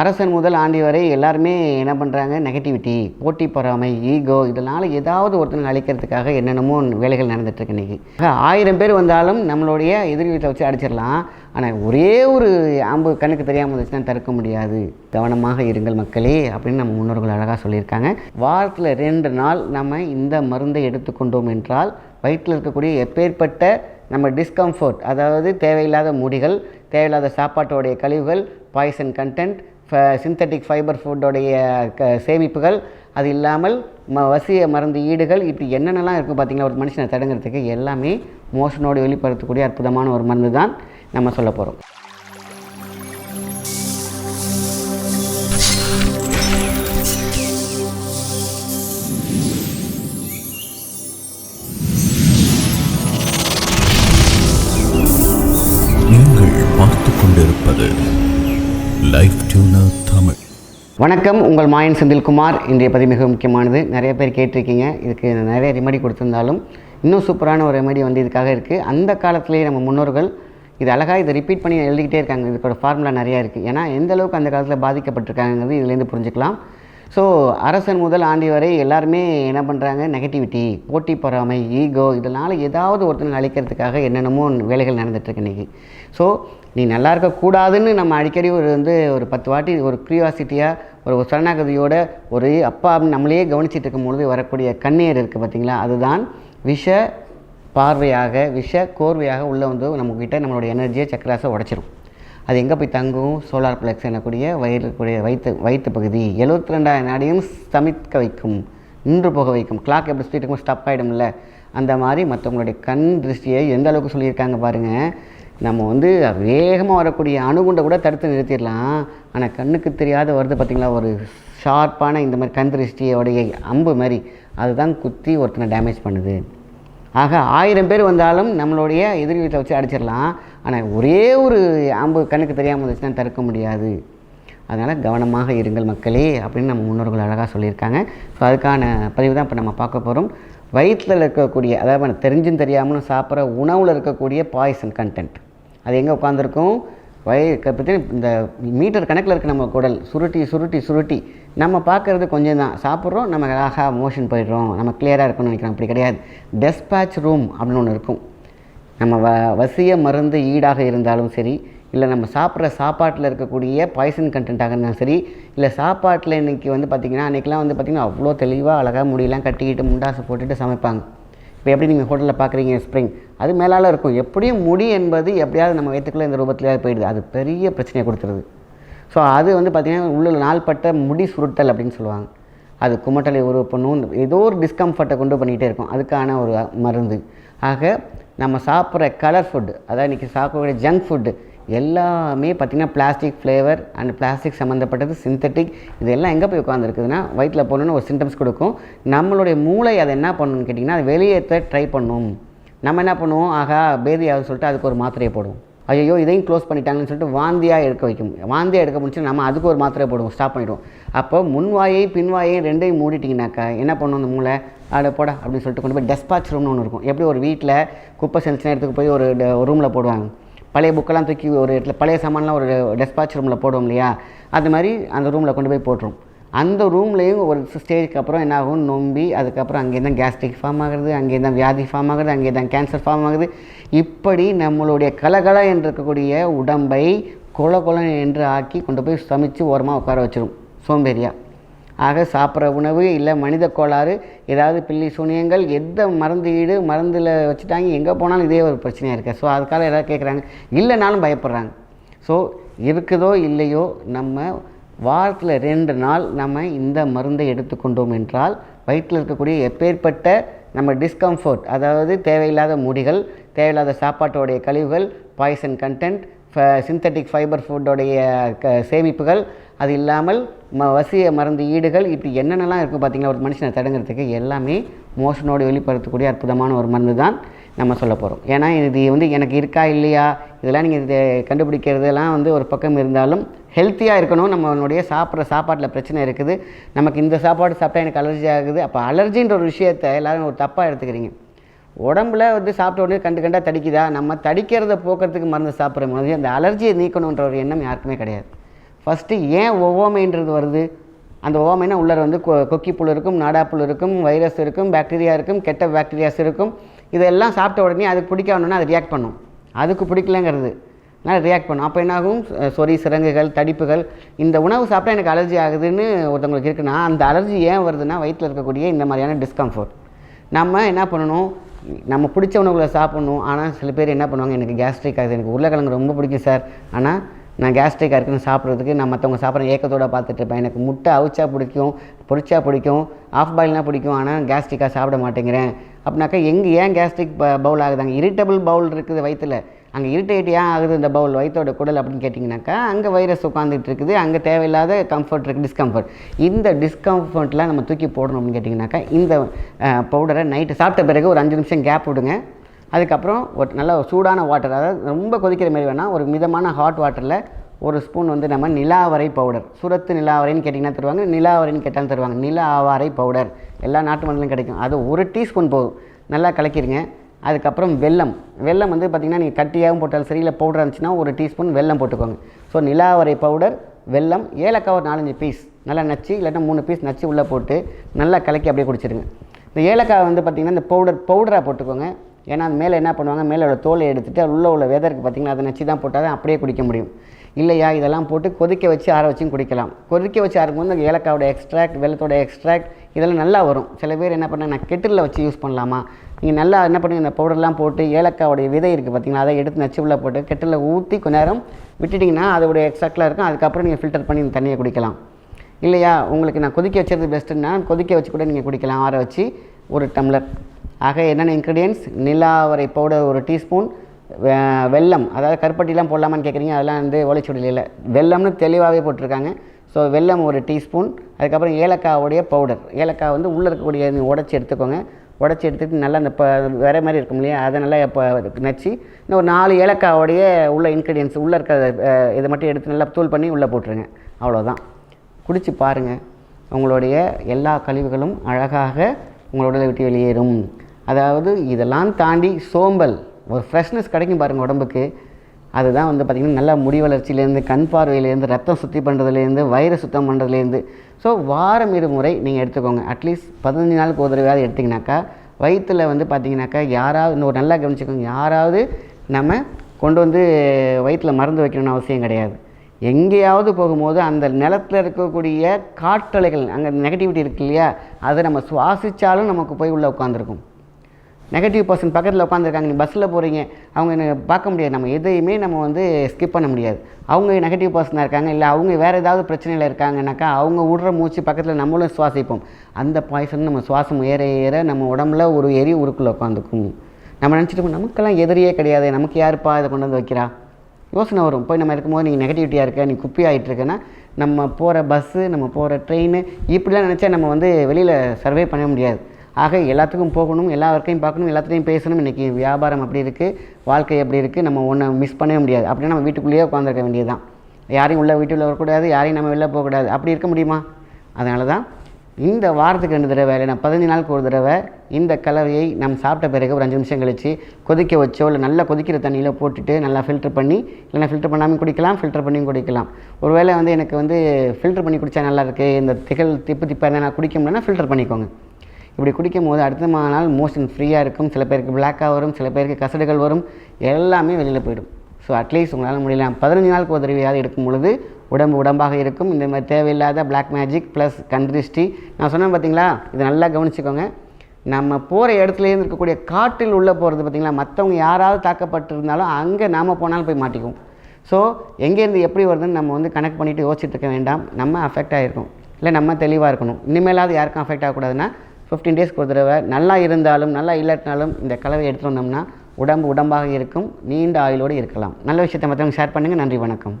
அரசன் முதல் ஆண்டி வரை எல்லாருமே என்ன பண்ணுறாங்க நெகட்டிவிட்டி போட்டி பொறாமை ஈகோ இதனால் ஏதாவது ஒருத்தனை அழிக்கிறதுக்காக என்னென்னமோ வேலைகள் நடந்துகிட்ருக்கு இன்றைக்கி ஆயிரம் பேர் வந்தாலும் நம்மளுடைய எதிரி வீட்டில் வச்சு அடிச்சிடலாம். ஆனால் ஒரே ஒரு அம்பு கண்ணுக்கு தெரியாமல் இருந்துச்சுன்னா தடுக்க முடியாது. கவனமாக இருங்கள் மக்களே அப்படின்னு நம்ம முன்னோர்கள் அழகாக சொல்லியிருக்காங்க. வாரத்தில் ரெண்டு நாள் நம்ம இந்த மருந்தை எடுத்துக்கொண்டோம் என்றால் வயிற்றில் இருக்கக்கூடிய எப்பேற்பட்ட நம்ம டிஸ்கம்ஃபர்ட் அதாவது தேவையில்லாத முடிகள் தேவையில்லாத சாப்பாட்டோடைய கழிவுகள் பாய்சன் கண்டென்ட் சிந்தட்டிக் ஃபைபர் ஃபுட்டோடைய க சேமிப்புகள் அது இல்லாமல் ம வசிய மருந்து ஈடுகள் இப்படி என்னென்னலாம் இருக்கும் பார்த்திங்கன்னா ஒரு மனுஷனை தடுங்கிறதுக்கு எல்லாமே மோஷனோடு வெளிப்படுத்தக்கூடிய அற்புதமான ஒரு மருந்து தான் நம்ம சொல்ல போகிறோம் நீங்கள் பார்த்து கொண்டிருப்பது லைஃப் டியூனர் தமிழ் வணக்கம் உங்கள் மாயன் செந்தில்குமார். இன்றைய பதிவு மிக முக்கியமானது. நிறைய பேர் கேட்டிருக்கீங்க. இதுக்கு நிறைய ரெமடி கொடுத்துருந்தாலும் இன்னும் சூப்பரான ஒரு ரெமடி வந்து இதுக்காக இருக்குது அந்த காலத்திலேயே நம்ம முன்னோர்கள் இது அழகாக இதை ரிப்பீட் பண்ணி எழுதிக்கிட்டே இருக்காங்க. இதுக்கோட ஃபார்முலா நிறையா இருக்குது ஏன்னா எந்த அளவுக்கு அந்த காலத்தில் பாதிக்கப்பட்டிருக்காங்கிறது இதுலேருந்து புரிஞ்சுக்கலாம். ஸோ அரசன் முதல் ஆண்டி வரை எல்லாருமே என்ன பண்ணுறாங்க நெகட்டிவிட்டி போட்டி பொறாமை ஈகோ இதனால் ஏதாவது ஒருத்தனை அழிக்கிறதுக்காக என்னென்னமோ வேலைகள் நடந்துகிட்ருக்கு இன்றைக்கி ஸோ நீ நல்லா இருக்கக்கூடாதுன்னு நம்ம அடிக்கடி ஒரு வந்து ஒரு பத்து வாட்டி ஒரு க்ரியாசிட்டியாக ஒரு சரணாகதியோட ஒரு அப்பா நம்மளையே கவனிச்சிட்டு இருக்கும் பொழுது வரக்கூடிய கண்ணீர் இருக்குது பார்த்தீங்களா அதுதான் விஷ பார்வையாக விஷ கோர்வையாக உள்ளே வந்து நம்மக்கிட்ட நம்மளுடைய எனர்ஜியை சக்கராசை உடச்சிரும். அது எங்கே போய் தங்கும்? சோலார் பிளக்ஸ் எனக்கூடிய வயிறுக்குடைய வயிற்று வயிற்று பகுதி. எழுபத்தி ரெண்டாயிரம் நாடியும் ஸ்தமிக்க வைக்கும் நின்று போக வைக்கும். கிளாக் எப்படி சுற்றிட்டு இருக்கும் ஸ்டப் ஆகிடும்ல அந்த மாதிரி மற்றவங்களுடைய கண் திருஷ்டியை எந்த அளவுக்கு சொல்லியிருக்காங்க பாருங்கள் நம்ம வந்து வேகமாக வரக்கூடிய அணுகுண்டை கூட தடுத்து நிறுத்திடலாம். ஆனால் கண்ணுக்கு தெரியாத வருது பார்த்திங்களா ஒரு ஷார்ப்பான இந்த மாதிரி கண் திருஷ்டியோடைய அம்பு மாதிரி. அதுதான் குத்தி ஒருத்தனை டேமேஜ் பண்ணுது. ஆக ஆயிரம் பேர் வந்தாலும் நம்மளுடைய எதிரி வீட்டில் வச்சு அடிச்சிடலாம். ஆனால் ஒரே ஒரு ஆம்பு கண்ணுக்கு தெரியாமல் இருந்துச்சுன்னா தடுக்க முடியாது. அதனால் கவனமாக இருங்கள் மக்களே அப்படின்னு நம்ம முன்னோர்கள் அழகாக சொல்லியிருக்காங்க. ஸோ அதுக்கான பதிவு தான் இப்போ நம்ம பார்க்க போகிறோம் வயிற்றில் இருக்கக்கூடிய அதாவது தெரிஞ்சும் தெரியாமலும் சாப்பிட்ற உணவில் இருக்கக்கூடிய பாய்சன் கண்டென்ட் அது எங்கே உட்காந்துருக்கும் வய பற்றி இந்த மீட்டர் கணக்கில் இருக்க நம்ம குடல் சுருட்டி சுருட்டி சுருட்டி நம்ம பார்க்குறது கொஞ்சம் தான். சாப்பிட்றோம் நம்ம அழகாக மோஷன் போயிடுறோம். நம்ம கிளியராக இருக்கணும்னு நினைக்கிறோம். அப்படி கிடையாது. டெஸ்பேச் ரூம் அப்படின்னு ஒன்று இருக்கும். நம்ம வ வசிய மருந்து ஈடாக இருந்தாலும் சரி இல்லை நம்ம சாப்பிட்ற சாப்பாட்டில் இருக்கக்கூடிய பாய்சன் கண்டென்ட்டாக இருந்தாலும் சரி இல்லை சாப்பாட்டில் இன்றைக்கி வந்து பார்த்திங்கன்னா அன்றைக்கெலாம் வந்து பார்த்திங்கன்னா அவ்வளோ தெளிவாக அழகாக முடியெல்லாம் கட்டிக்கிட்டு முண்டாசு போட்டுட்டு சமைப்பாங்க. இப்போ எப்படி நீங்கள் ஹோட்டலில் பார்க்குறீங்க ஸ்ப்ரிங் அது மேலால் இருக்கும். எப்படியும் முடி என்பது எப்படியாவது நம்ம வயிற்றுக்குள்ளே இந்த ரூபத்திலேயே போயிடுது. அது பெரிய பிரச்சனையை கொடுத்துருது. ஸோ அது வந்து பார்த்திங்கன்னா உள்ள நாள்பட்ட முடி சுருட்டல் அப்படின்னு சொல்லுவாங்க. அது குமட்டலை உருவப்பணும் ஏதோ ஒரு டிஸ்கம்ஃபர்ட்டை கொண்டு பண்ணிகிட்டே இருக்கும். அதுக்கான ஒரு மருந்து. ஆக நம்ம சாப்பிட்ற கலர் ஃபுட்டு அதாவது இன்றைக்கி சாப்பிடக்கூடிய ஜங்க் ஃபுட்டு எல்லாமே பார்த்திங்கன்னா பிளாஸ்டிக் ஃப்ளேவர் அண்ட் பிளாஸ்டிக் சம்மந்தப்பட்டது சிந்தட்டிக் இதெல்லாம் எங்கே போய் உட்காந்துருக்குதுன்னா வயிற்றில் போகணுன்னு ஒரு சிம்டம்ஸ் கொடுக்கும். நம்மளுடைய மூளை அதை என்ன பண்ணணும்னு கேட்டிங்கன்னா அது வெளியேற்ற ட்ரை பண்ணும். நம்ம என்ன பண்ணுவோம்? ஆகா பேதி ஆகுதுன்னு சொல்லிட்டு அதுக்கு ஒரு மாத்திரையை போடுவோம். ஐயோ இதையும் க்ளோஸ் பண்ணிட்டாங்கன்னு சொல்லிட்டு வாந்தியாக எடுக்க வைக்கும். வாந்தியாக எடுக்க முடிச்சுட்டு நம்ம அதுக்கு ஒரு மாத்திரை போடுவோம் ஸ்டாப் பண்ணிவிடுவோம் அப்போ முன்வாயையும் பின்வாயையும் ரெண்டையும் மூடிட்டிங்கனாக்கா என்ன பண்ணும் அந்த மூளை? அதை போடா அப்படின்னு சொல்லிட்டு கொண்டு போய் டெஸ்பாச் ரூம்னு ஒன்று இருக்கும். எப்படி ஒரு வீட்டில் குப்பை செஞ்சுனா எடுத்துக்கு போய் ஒரு ரூமில் போடுவாங்க. பழைய புக்கெல்லாம் தூக்கி ஒரு இடத்துல பழைய சாமான்லாம் ஒரு டெஸ்பாச் ரூமில் போடுவோம் இல்லையா? அது மாதிரி அந்த ரூமில் கொண்டு போய் போட்டுரும். அந்த ரூம்லேயும் ஒரு ஸ்டேஜ்க்கு அப்புறம் என்ன ஆகும் நொம்பி அதுக்கப்புறம் அங்கே தான் கேஸ்ட்ரிக் ஃபார்ம் ஆகுது அங்கே தான் வியாதி ஃபார்ம் ஆகுது அங்கே தான் கேன்சர் ஃபார்ம் ஆகுது. இப்படி நம்மளுடைய கலகல என்று இருக்கக்கூடிய உடம்பை கொல கொல என்று ஆக்கி கொண்டு போய் சமைச்சு ஓரமாக உட்கார வச்சிடும் சோம்பேறியா. ஆக சாப்பிட்ற உணவு இல்லை மனித கோளாறு ஏதாவது பில்லி சூனியங்கள் எந்த மருந்து ஈடு மருந்தில் வச்சுட்டாங்க எங்கே போனாலும் இதே ஒரு பிரச்சனையாக இருக்குது ஸோ அதுக்காக எதாவது கேட்குறாங்க இல்லைனாலும் பயப்படுறாங்க. ஸோ இருக்குதோ இல்லையோ நம்ம வாரத்தில் ரெண்டு நாள் நம்ம இந்த மருந்தை எடுத்துக்கொண்டோம் என்றால் வயிற்றில் இருக்கக்கூடிய எப்பேற்பட்ட நம்ம டிஸ்கம்ஃபர்ட் அதாவது தேவையில்லாத முடிகள் தேவையில்லாத சாப்பாட்டோடைய கழிவுகள் பாய்சன் கண்டென்ட் சிந்தட்டிக் ஃபைபர் ஃபுட்டோடைய க சேமிப்புகள் அது இல்லாமல் ம வசிய மருந்து ஈடுகள் இப்படி என்னென்னலாம் இருக்குது பார்த்திங்கன்னா ஒரு மனுஷனை தடுங்கிறதுக்கு எல்லாமே மோஷனோடு வெளிப்படுத்தக்கூடிய அற்புதமான ஒரு மருந்து தான் நம்ம சொல்ல போகிறோம் ஏன்னா இது வந்து எனக்கு இருக்கா இல்லையா? இதெல்லாம் நீங்கள் இதை கண்டுபிடிக்கிறதெல்லாம் வந்து ஒரு பக்கம் இருந்தாலும் ஹெல்த்தியாக இருக்கணும். நம்மளுடைய சாப்பிட்ற சாப்பாட்டில் பிரச்சனை இருக்குது. நமக்கு இந்த சாப்பாடு சாப்பிட்டா எனக்கு அலர்ஜி ஆகுது. அப்போ அலர்ஜின்ற ஒரு விஷயத்தை எல்லோரும் ஒரு தப்பாக எடுத்துக்கிறீங்க. உடம்புல வந்து சாப்பிட்ட உடனே கண்டு கண்டா தடிக்குதா? நம்ம தடிக்கிறத போக்குறதுக்கு மருந்து சாப்பிட்ற மாதிரி அந்த அலர்ஜியை நீக்கணுன்ற ஒரு எண்ணம் யாருக்குமே கிடையாது. ஃபஸ்ட்டு ஏன் ஒவ்வாமைன்றது வருது? அந்த ஓமைனா உள்ளே வந்து கொ புல் இருக்கும் நாடா புல் இருக்கும் வைரஸ் இருக்கும் பாக்டீரியா இருக்கும் கெட்ட பாக்டீரியாஸ் இருக்கும். இதெல்லாம் சாப்பிட்ட உடனே அதுக்கு பிடிக்காமனா அது ரியாக்ட் பண்ணும். அதுக்கு பிடிக்கலங்கிறது. அதனால் ரியாக்ட் பண்ணும். அப்போ என்னாகும்? சொறி சிறங்குகள் தடிப்புகள். இந்த உணவு சாப்பிட்டா எனக்கு அலர்ஜி ஆகுதுன்னு ஒருத்தவங்களுக்கு இருக்குன்னா அந்த அலர்ஜி ஏன் வருதுன்னா வயிற்றில் இருக்கக்கூடிய இந்த மாதிரியான டிஸ்கம்ஃபர்ட் நம்ம என்ன பண்ணணும்? நம்ம பிடிச்ச உணவுகளை சாப்பிட்ணும். ஆனால் சில பேர் என்ன பண்ணுவாங்க? எனக்கு கேஸ்ட்ரிக் ஆகுது. எனக்கு உருளைக்கிழங்கு ரொம்ப பிடிக்கும் சார். ஆனால் நான் கேஸ்ட்ரிக்காக இருக்குன்னு சாப்பிட்றதுக்கு நான் மற்றவங்க சாப்பிட்ற ஏக்கத்தோடு பார்த்துட்டு இருப்பேன். எனக்கு முட்டை அவிச்சா பிடிக்கும் பொரிச்சா பிடிக்கும் ஆஃப் பாயில்னா பிடிக்கும் ஆனால் கேஸ்ட்ரிக்காக சாப்பிட மாட்டேங்கிறேன். அப்படின்னாக்கா எங்கே ஏன் கேஸ்ட்ரிக் பவுல் ஆகுதாங்க? இரிட்டபிள் பவுல் இருக்குது வயிற்றில் அங்கே இரிட்டேட் ஏன் ஆகுது இந்த பவுல் வயிற்றோட குடல் அப்படின்னு கேட்டிங்கனாக்கா அங்கே வைரஸ் உட்காந்துட்டு இருக்குது. அங்கே தேவையில்லாத கம்ஃபர்ட் இருக்குது டிஸ்கம்ஃபர்ட் இந்த டிஸ்கம்ஃபர்ட்லாம் நம்ம தூக்கி போடணும் அப்படின்னு கேட்டிங்கனாக்கா இந்த பவுடரை நைட்டு சாப்பிட்ட பிறகு ஒரு அஞ்சு நிமிஷம் கேப் விடுங்க. அதுக்கப்புறம் ஒரு நல்ல சூடான வாட்டர் அதாவது ரொம்ப கொதிக்கிற மாதிரி வேணால் ஒரு மிதமான ஹாட் வாட்டரில் ஒரு ஸ்பூன் வந்து நம்ம நிலாவரை பவுடர் சுரத்து நிலாவரைன்னு கேட்டிங்கன்னா தருவாங்க நிலாவரைன்னு கேட்டாலும் தருவாங்க. நிலாவாரை பவுடர் எல்லா நாட்டு மண்ணிலும் கிடைக்கும். அது ஒரு டீஸ்பூன் போதும். நல்லா கலக்கிடுங்க அதுக்கப்புறம் வெல்லம். வெல்லம் வந்து பார்த்திங்கன்னா நீங்கள் கட்டியாகவும் போட்டாலும் சரி இல்லை பவுடர் இருந்துச்சுன்னா ஒரு டீஸ்பூன் வெல்லம் போட்டுக்கோங்க. ஸோ நிலாவரை பவுடர் வெல்லம் ஏலக்காய் ஒரு நாலஞ்சு பீஸ் நல்லா நச்சு இல்லைன்னா மூணு பீஸ் நச்சு உள்ளே போட்டு நல்லா கலக்கி அப்படியே குடிச்சிடுங்க இந்த ஏலக்காய் வந்து பார்த்திங்கன்னா இந்த பவுடர் பவுடராக போட்டுக்கோங்க. ஏன்னா அது மேலே என்ன பண்ணுவாங்க? மேலே உள்ள தோலை எடுத்துகிட்டு அது உள்ள உள்ள வெதருக்கு பார்த்திங்கன்னா அதை நச்சு தான் போட்டால் தான் அப்படியே குடிக்க முடியும். இல்லையா? இதெல்லாம் போட்டு கொதிக்க வச்சு ஆற வச்சும் குடிக்கலாம். கொதிக்க வச்சு ஆறும்போது அந்த ஏலக்காவோட எக்ஸ்ட்ராக்ட் வெள்ளத்தோட எக்ஸ்ட்ராக்ட் இதெல்லாம் நல்லா வரும். சில பேர் என்ன பண்ணால் நான் கெட்டிலில் வச்சு யூஸ் பண்ணலாமா? நீங்கள் நல்லா என்ன பண்ணுங்க? இந்த பவுடர்லாம் போட்டு ஏலக்காவோடைய விதை இருக்குது பார்த்தீங்கன்னா அதை எடுத்து நச்சு உள்ளே போட்டு கெட்டிலில் ஊற்றி கொஞ்ச நேரம் விட்டுட்டிங்கன்னா அதோடைய எக்ஸ்ட்ராக்ட்லாம் இருக்கும். அதுக்கப்புறம் நீங்கள் ஃபில்டர் பண்ணி இந்த தண்ணியை குடிக்கலாம். இல்லையா? உங்களுக்கு நான் கொதிக்க வச்சது பெஸ்ட்டுன்னா கொதிக்க வச்சு கூட நீங்கள் குடிக்கலாம். ஆற வச்சு ஒரு டம்ளர் ஆக என்னென்ன இன்க்ரீடியன்ஸ் நிலாவரை பவுடர் ஒரு டீஸ்பூன் வெல்லம். அதாவது கருப்பட்டிலாம் போடலாமான்னு கேட்குறீங்க அதெல்லாம் வந்து ஓலைச்சுடலில் வெல்லம்னு தெளிவாகவே போட்டிருக்காங்க. ஸோ வெல்லம் ஒரு டீஸ்பூன் அதுக்கப்புறம் ஏலக்காவுடைய பவுடர் ஏலக்காய் வந்து உள்ளே இருக்கக்கூடிய உடச்சி எடுத்துக்கோங்க. உடச்சி எடுத்துட்டு நல்லா அந்த ப வேற மாதிரி இருக்கும் இல்லையா? அதை நல்லா இப்போ நச்சு. இன்னும் ஒரு நாலு ஏலக்காவுடைய உள்ள இன்க்ரீடியன்ஸ் உள்ளே இருக்க இதை மட்டும் எடுத்து நல்லா தூள் பண்ணி உள்ளே போட்டுருங்க. அவ்வளோதான் குடித்து பாருங்கள் உங்களுடைய எல்லா கழிவுகளும் அழகாக உங்களோட உடலை விட்டு வெளியேறும். அதாவது இதெல்லாம் தாண்டி சோம்பல் ஒரு ஃப்ரெஷ்னஸ் கிடைக்கும் பாருங்கள் உடம்புக்கு. அதுதான் வந்து பார்த்திங்கன்னா நல்லா முடி வளர்ச்சியிலேருந்து கண் பார்வையிலேருந்து ரத்தம் சுத்தி பண்ணுறதுலேருந்து வயிறு சுத்தம் பண்ணுறதுலேருந்து ஸோ வாரம் இரு முறை நீங்கள் எடுத்துக்கோங்க. அட்லீஸ்ட் பதினஞ்சு நாளுக்கு ஒரு தடவையாவது எடுத்திங்கனாக்கா வயிற்றில் வந்து பார்த்தீங்கன்னாக்கா யாராவது இன்னொரு நல்லா கவனிச்சுக்கோங்க. யாராவது நம்ம கொண்டு வந்து வயிற்றில் மருந்து வைக்கணும்னு அவசியம் கிடையாது. எங்கேயாவது போகும்போது அந்த நிலத்தில் இருக்கக்கூடிய காற்றலைகள் அங்கே நெகட்டிவிட்டி இருக்கு இல்லையா? அதை நம்ம சுவாசித்தாலும் நமக்கு போய் உள்ளே உட்காந்துருக்கும் நெகட்டிவ் பர்சன் பக்கத்தில் உட்காந்துருக்காங்க நீ பஸ்ஸில் போகிறீங்க அவங்க என்ன பார்க்க முடியாது. நம்ம எதையுமே நம்ம வந்து ஸ்கிப் பண்ண முடியாது. அவங்க நெகட்டிவ் பர்சனாக இருக்காங்க. இல்லை அவங்க வேறு ஏதாவது பிரச்சனையில் இருக்காங்கனாக்கா அவங்க விடுற மூச்சு பக்கத்தில் நம்மளும் சுவாசிப்போம். அந்த பாய்சன் நம்ம சுவாசம் ஏற ஏற நம்ம உடம்புல ஒரு எரி உருக்குள்ளே உட்காந்துக்கும் நம்ம நினச்சிட்டு நமக்கெல்லாம் எதிரியே கிடையாது. நமக்கு யாருப்பா இதை கொண்டு வந்து வைக்கிறா? யோசனை வரும். போய் நம்ம இருக்கும்போது நீங்கள் நெகட்டிவிட்டியாக இருக்க நீ குப்பி ஆகிட்டு இருக்கேன்னா நம்ம போகிற பஸ்ஸு நம்ம போகிற ட்ரெயின் இப்படிலாம் நினச்சா நம்ம வந்து வெளியில் சர்வே பண்ண முடியாது. ஆக எல்லாத்துக்கும் போகணும் எல்லா ஒர்க்கையும் பார்க்கணும் எல்லாத்துலேயும் பேசணும். இன்றைக்கி வியாபாரம் அப்படி இருக்குது வாழ்க்கை அப்படி இருக்குது நம்ம ஒன்றை மிஸ் பண்ணவே முடியாது. அப்படின்னா நம்ம வீட்டுக்குள்ளேயே உட்காந்துருக்க வேண்டியது தான் யாரையும் உள்ள வீட்டுக்குள்ள வரக்கூடாது யாரையும் நம்ம வெளில போகக்கூடாது. அப்படி இருக்க முடியுமா? அதனால தான் இந்த வாரத்துக்கு ரெண்டு தடவை இல்லைனா நான் பதினஞ்சு நாளுக்கு ஒரு தடவை இந்த கலவையை நம்ம சாப்பிட்ட பிறகு ஒரு அஞ்சு நிமிஷம் கழித்து கொதிக்க வச்சோ இல்லை நல்லா கொதிக்கிற தண்ணியில் போட்டுட்டு நல்லா ஃபில்டர் பண்ணி இல்லைனா ஃபில்டர் பண்ணாமல் குடிக்கலாம் ஃபில்டர் பண்ணியும் குடிக்கலாம். ஒருவேளை வந்து எனக்கு வந்து ஃபில்டர் பண்ணி குடித்தா நல்லா இருக்குது இந்த திகழ் திப்பு திப்பாக இருந்தால் நான் குடிக்க முடியலன்னா ஃபில்டர் பண்ணிக்கோங்க. இப்படி குடிக்கும் போது அடுத்த நாள் மோஷன் ஃப்ரீயாக இருக்கும். சில பேருக்கு பிளாக்காக வரும் சில பேருக்கு கசடுகள் வரும். எல்லாமே வெளியில் போயிடும். ஸோ அட்லீஸ்ட் உங்களால் முடியல. பதினஞ்சு நாளுக்கு ஒரு தடவையாவது எடுக்கும் பொழுது உடம்பு உடம்பாக இருக்கும். இந்த மாதிரி தேவையில்லாத பிளாக் மேஜிக் ப்ளஸ் கந்திருஷ்டி நான் சொன்னேன் பார்த்தீங்களா இதை நல்லா கவனிச்சுக்கோங்க. நம்ம போகிற இடத்துலேருந்து இருக்கக்கூடிய காட்டில் உள்ளே போகிறது பார்த்திங்களா மற்றவங்க யாராவது தாக்கப்பட்டிருந்தாலும் அங்கே நாம் போனாலும் போய் மாட்டிக்குவோம். ஸோ எங்கேருந்து எப்படி வருதுன்னு நம்ம வந்து கனெக்ட் பண்ணிவிட்டு யோசிச்சுட்டு இருக்க வேண்டாம். நம்ம அஃபெக்ட் ஆகிருக்கோம் இல்லை நம்ம தெளிவாக இருக்கணும். இனிமேலாவது யாருக்கும் அஃபெக்ட் ஆகக்கூடாதுன்னா ஃபிஃப்டீன் டேஸ்க்கு ஒரு தடவை நல்லா இருந்தாலும் நல்லா இல்லாட்டினாலும் இந்த கலவை எடுத்துகிட்டு வந்தோம்னா உடம்பு உடம்பாக இருக்கும் நீண்ட ஆயுளோடு இருக்கலாம். நல்ல விஷயத்தை மற்றவங்க ஷேர் பண்ணுங்கள் நன்றி வணக்கம்.